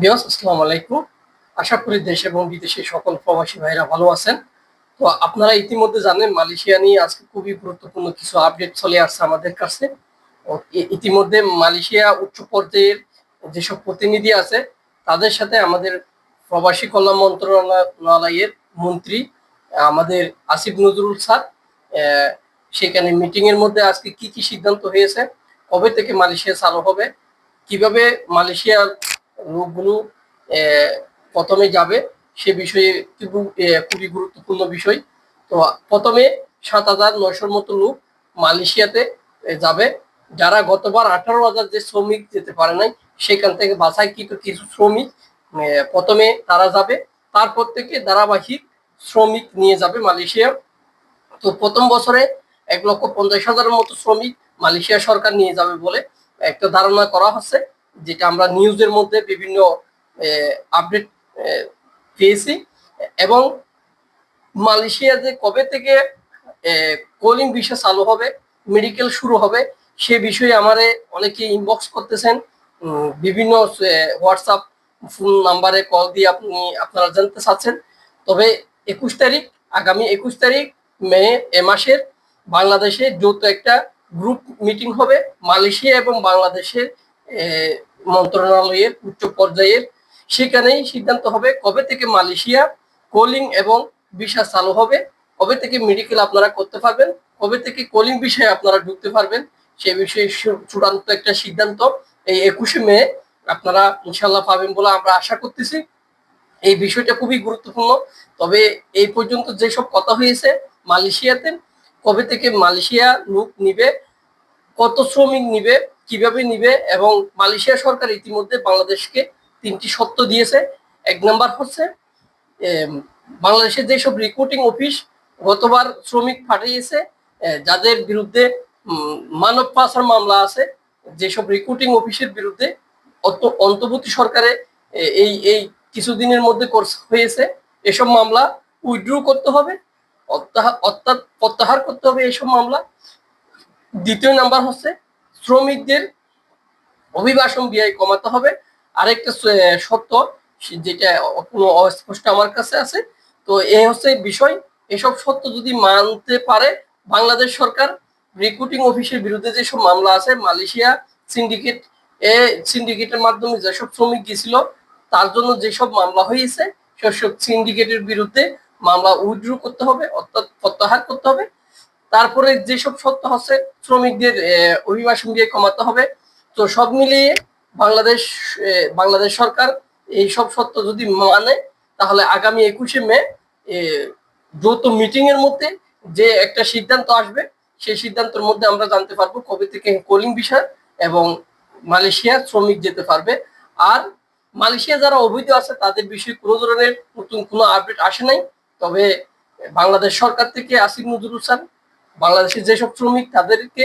বিয়স আসসালামু আলাইকুম। আশা করি দেশ এবং বিদেশে সকল প্রবাসী ভাইরা ভালো আছেন। তো আপনারা ইতিমধ্যে জানেন, মালয়েশিয়া নিয়ে আজকে খুবই গুরুত্বপূর্ণ কিছু আপডেট চলে আসছে আমাদের কাছে। ইতিমধ্যে মালয়েশিয়া উচ্চ পর্যায়ের যেসব প্রতিনিধি আছে, তাদের সাথে আমাদের প্রবাসী কল্যাণ মন্ত্রণালয়ের মন্ত্রী, আমাদের আসিফ নজরুল স্যার সেখানে মিটিং এর মধ্যে আজকে কি কি সিদ্ধান্ত হয়েছে, কবে থেকে মালয়েশিয়া চালু হবে, কীভাবে মালয়েশিয়ার আহ, প্রথমে যাবে সে বিষয়ে খুবই গুরুত্বপূর্ণ বিষয়। তো প্রথমে সাত হাজার নয়শোর মতো লোক মালয়েশিয়াতে যাবে। যারা গতবার আঠারো হাজার যে শ্রমিক যেতে পারে নাই সেখান থেকে বাসায় কিন্তু কিছু শ্রমিক প্রথমে তারা যাবে। তারপর থেকে ধারাবাহিক শ্রমিক নিয়ে যাবে মালয়েশিয়া। তো প্রথম বছরে এক লক্ষ পঞ্চাশ হাজারের মতো শ্রমিক মালয়েশিয়া সরকার নিয়ে যাবে বলে একটা ধারণা করা হচ্ছে। যেটা আমরা নিউজের মধ্যে বিভিন্ন আপডেট পেয়েছি। এবং মালয়েশিয়া যে কবে থেকে কোলিং ভিসা চালু হবে মেডিকেল শুরু হবে, সে বিষয়ে আমারে অনেকে ইনবক্স করতেছেন। বিভিন্ন হোয়াটসঅ্যাপ ফোন নাম্বারে কল দিয়ে আপনি, আপনারা জানতে চাচ্ছেন। তবে একুশ তারিখ, আগামী একুশ তারিখ, মে, এ মাসের বাংলাদেশে যৌথ একটা গ্রুপ মিটিং হবে। মালয়েশিয়া এবং বাংলাদেশের মন্ত্রণালয়ের উচ্চ পর্যায়ের সেখানেই সিদ্ধান্ত হবে কবে থেকে মালয়েশিয়া কোলিং এবং ভিসা চালু হবে, কবে থেকে মেডিকেল আপনারা করতে পারবেন, কবে থেকে কোলিং বিষয়ে আপনারা ঢুকতে পারবেন, সে বিষয়ে চূড়ান্ত একটা সিদ্ধান্ত এই একুশে মে আপনারা ইনশাল্লাহ পাবেন বলে আমরা আশা করতেছি। এই বিষয়টা খুবই গুরুত্বপূর্ণ। তবে এই পর্যন্ত যেসব কথা হয়েছে মালয়েশিয়াতে, কবে থেকে মালয়েশিয়া লোক নিবে, কত শ্রমিক নিবে কীভাবে নিবে এবং মালয়েশিয়া সরকার ইতিমধ্যে বাংলাদেশকে তিনটি সত্য দিয়েছে। এক নাম্বার হচ্ছে বাংলাদেশের যেসব রিক্রুটিং অফিস গতবার শ্রমিক পাঠিয়েছে যাদের বিরুদ্ধে মানব পাচার মামলা আছে, যেসব রিক্রুটিং অফিসের বিরুদ্ধে অন্তর্বর্তী সরকারে এই এই কিছুদিনের মধ্যে হয়েছে, এসব মামলা উইথড্র করতে হবে অর্থাৎ প্রত্যাহার করতে হবে এসব মামলা। দ্বিতীয় নাম্বার হচ্ছে শ্রমিকদের অভিবাসন ব্যয় কমাতে হবে। আরেকটা সত্য যেটা কোনো অস্পষ্ট আমার কাছে আছে, তো এই হচ্ছে বিষয়, এসব সত্য যদি মানতে পারে বাংলাদেশ সরকার রিক্রুটিং অফিসের বিরুদ্ধে যেসব মামলা আছে, মালয়েশিয়া সিন্ডিকেট এ সিন্ডিকেটের মাধ্যমে যেসব শ্রমিক গেছিল, তার জন্য যেসব মামলা হয়েছে, সেসব সিন্ডিকেটের বিরুদ্ধে মামলা উইথড্র করতে হবে, অর্থাৎ প্রত্যাহার করতে হবে। তারপরে যেসব সত্য হচ্ছে শ্রমিকদের অভিবাসন দিয়ে কমাতে হবে। তো সব মিলিয়ে বাংলাদেশ বাংলাদেশ সরকার এই সব সত্য যদি মানে তাহলে আগামী একুশে মে যৌথ মিটিং এর মধ্যে যে একটা সিদ্ধান্ত আসবে, সেই সিদ্ধান্তের মধ্যে আমরা জানতে পারব কবে থেকে কোলিং বিষয় এবং মালয়েশিয়া শ্রমিক যেতে পারবে। আর মালয়েশিয়া যারা অবৈধ আছে, তাদের বিষয়ে কোনো ধরনের নতুন কোনো আপডেট আসে নাই। তবে বাংলাদেশ সরকার থেকে আসিফ নজরুল স্যার বাংলাদেশের যেসব শ্রমিক তাদেরকে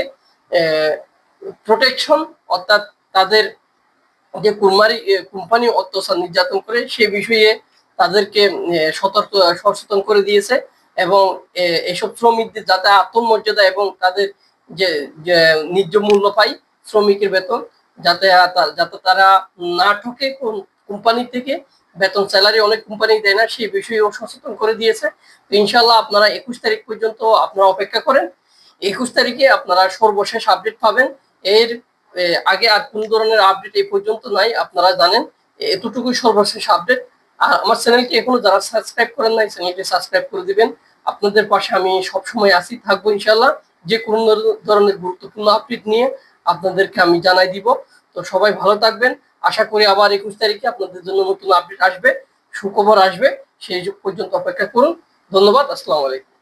প্রোটেকশন অর্থাৎ তাদের যে কুমারী কোম্পানি অত্যাচার নির্যাতন করে, সে বিষয়ে তাদেরকে সতর্ক, সচেতন করে দিয়েছে এবং এসব শ্রমিকদের যাতে আত্মমর্যাদা এবং তাদের যে ন্যায্য মূল্য পায় শ্রমিকের বেতন, যাতে যাতে তারা না ঠকে কোম্পানি থেকে বেতন স্যালারি অনেক কোম্পানি দেয় না, সেই বিষয়েও সচেতন করে দিয়েছে। ইনশাল্লাহ আপনারা একুশ তারিখ পর্যন্ত আপনারা অপেক্ষা করেন। একুশ তারিখে আপনারা সর্বশেষ আপডেট পাবেন। এর আগে আর কোন ধরনের আপডেট এই পর্যন্ত নাই, আপনারা জানেন। এতটুকুই সর্বশেষ আপডেট আর আমার চ্যানেলটি এখনও যারা সাবস্ক্রাইব করেন নাই, চ্যানেলটি সাবস্ক্রাইব করে দিবেন। আপনাদের পাশে আমি সবসময় আসি থাকব ইনশাল্লাহ যে কোনো ধর- ধরনের গুরুত্বপূর্ণ আপডেট নিয়ে আপনাদেরকে আমি জানাই দিব। তো সবাই ভালো থাকবেন। আশা করি আবার একুশ তারিখে আপনাদের জন্য নতুন আপডেট আসবে, সুখবর আসবে, সেই পর্যন্ত অপেক্ষা করুন। ধন্যবাদ, আসসালামু আলাইকুম।